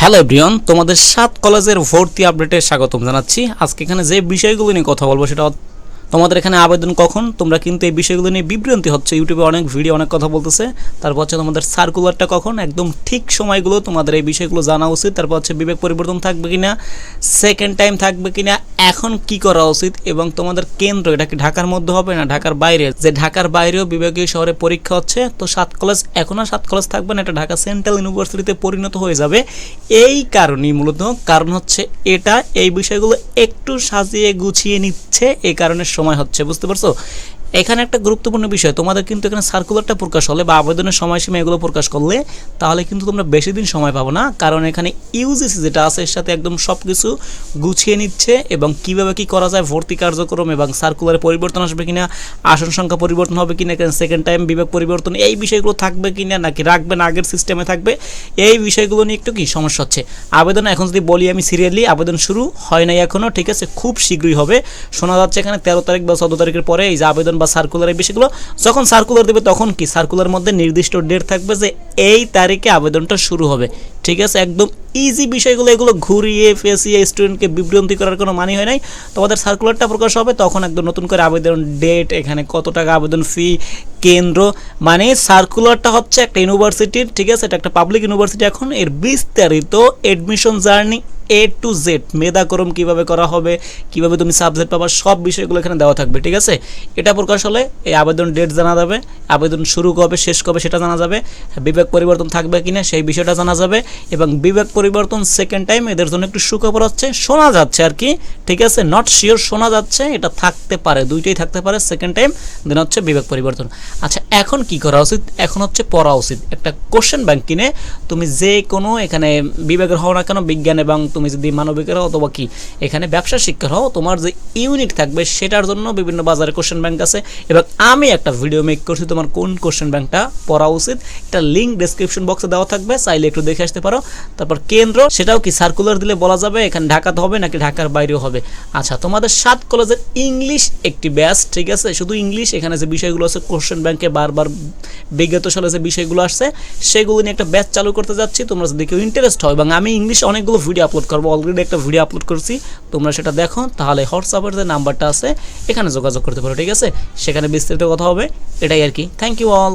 Hello everyone তোমাদের সাত কলেজের ভর্তি আপডেটে স্বাগতম জানাচ্ছি। আজকে এখানে যে বিষয়গুলো নিয়ে কথা বলব সেটা তোমাদের এখানে আবেদন কখন? তোমরা কিন্তু এই বিষয়গুলো নিয়ে বিভ্রান্তি হচ্ছে। ইউটিউবে অনেক ভিডিও, অনেক কথা বলতেছে। তারপর হচ্ছে তোমাদের সার্কুলারটা কখন? একদম ঠিক সময়গুলো তোমাদের এই বিষয়গুলো জানা উচিত। তারপর হচ্ছে বিবেক পরিবর্তন থাকবে কিনা? সেকেন্ড টাইম থাকবে কিনা? এখন কি করা উচিত? এবং তোমাদের কেন্দ্র এটা কি ঢাকার মধ্যে হবে না ঢাকার বাইরে? যে ঢাকার বাইরেও বিভাগীয় শহরে পরীক্ষা হচ্ছে, তো সাত কলেজ এখন আর সাত কলেজ থাকবে না, এটা ঢাকা সেন্ট্রাল ইউনিভার্সিটিতে পরিণত হয়ে যাবে। এই কারণেই মূলত কারণ হচ্ছে এটা। এই বিষয়গুলো একটু সাজিয়ে গুছিয়ে নিচ্ছে। এই কারণে সময় হচ্ছে বুঝতে পারছ? এখানে একটা গুরুত্বপূর্ণ বিষয়, তোমাদের কিন্তু এখানে সার্কুলারটা প্রকাশ হলে বা আবেদনের সময়সীমা এগুলো প্রকাশ করলে তাহলে কিন্তু তোমরা বেশি দিন সময় পাবো না। কারণ এখানে ইউজিসি যেটা আছে, এর সাথে একদম সব কিছু গুছিয়ে নিচ্ছে এবং কীভাবে কি করা যায়, ভর্তি কার্যক্রম এবং সার্কুলারে পরিবর্তন আসবে কিনা, আসন সংখ্যা পরিবর্তন হবে কিনা, এখানে সেকেন্ড টাইম বিভাগ পরিবর্তন, এই বিষয়গুলো থাকবে কিনা, নাকি রাখবে না, আগের সিস্টেমে থাকবে, এই বিষয়গুলো নিয়ে একটু কি সমস্যা হচ্ছে। আবেদন, এখন যদি বলি আমি সিরিয়ালি আবেদন শুরু হয় নাই এখনও ঠিক আছে, খুব শীঘ্রই হবে। শোনা যাচ্ছে এখানে তেরো তারিখ বা চোদ্দ তারিখের পরে এই যে আবেদন বা সার্কুলার এই বিষয়গুলো, যখন সার্কুলার দেবে তখন কি? সার্কুলার মধ্যে নির্দিষ্ট ডেট থাকবে যে এই তারিখে আবেদনটা শুরু হবে। ঠিক আছে? একদম ইজি বিষয়গুলো, এগুলো ঘুরিয়ে ফেসিয়ে স্টুডেন্টকে বিভ্রান্তি করার কোনো মানে হয় নাই। তোমাদের সার্কুলারটা প্রকাশ হবে, তখন একদম নতুন করে আবেদন ডেট এখানে কত টাকা আবেদন ফি কেন্দ্র মানে সার্কুলারটা হচ্ছে একটা ইউনিভার্সিটির ঠিক আছে? এটা একটা পাবলিক ইউনিভার্সিটি এখন। এর বিস্তারিত admission journey A to Z মেধাক্রম কীভাবে করা হবে, কীভাবে তুমি সাবজেক্ট পাবা, সব বিষয়গুলো এখানে দেওয়া থাকবে, ঠিক আছে? এটা প্রকাশ হলে এই আবেদন ডেট জানা যাবে, আবেদন শুরু কবে, শেষ কবে সেটা জানা যাবে। বিবেক পরিবর্তন থাকবে কিনা সেই বিষয়টা জানা যাবে এবং বিবেক পরিবর্তন সেকেন্ড টাইম এদের জন্য একটু সুখবর হচ্ছে, শোনা যাচ্ছে আর কি, ঠিক আছে? নট শিওর শোনা যাচ্ছে, এটা থাকতে পারে, দুইটাই থাকতে পারে সেকেন্ড টাইম দেন হচ্ছে বিবেক পরিবর্তন। আচ্ছা এখন কি করা উচিত? এখন হচ্ছে পড়া উচিত। একটা কোশ্চেন ব্যাংক কিনে তুমি যে কোনো এখানে বিবেকের হও না কেন, বিজ্ঞান এবং তুমি যদি মানবিকের হও অথবা কি, এখানে ব্যবসা শিক্ষার হও, তোমার যে ইউনিট থাকবে সেটার জন্য বিভিন্ন বাজারে কোশ্চেন ব্যাংক আছে। এবং আমি একটা ভিডিও মেক করছি তোমার কোন কোশ্চেন ব্যাংকটা পড়া উচিত, এটা লিঙ্ক ডেসক্রিপশন বক্সে দেওয়া থাকবে, চাইলে একটু দেখে আসতে পারো। তারপর কেন্দ্র, সেটাও কি সার্কুলার দিলে বলা যাবে, এখানে ঢাকাতে হবে নাকি ঢাকার বাইরেও হবে? আচ্ছা তোমাদের সাত কলেজের ইংলিশ একটি ব্যাচ ঠিক আছে? শুধু ইংলিশ এখানে যে বিষয়গুলো আছে কোশ্চেন ব্যাংকে বারবার বিগত সালে যে বিষয়গুলো আসছে, সেগুলো নিয়ে একটা ব্যাচ চালু করতে যাচ্ছি। তোমরা যদি কেউ ইন্টারেস্ট হয় এবং আমি ইংলিশ অনেকগুলো ভিডিও আপলোড করব অলরেডি একটা ভিডিও আপলোড করছি, তোমরা সেটা দেখো। তাহলে হোয়াটসঅ্যাপের যে নাম্বারটা আছে, এখানে যোগাযোগ করতে পারো, ঠিক আছে? সেখানে বিস্তারিত কথা হবে, এটাই আর কি। Thank you all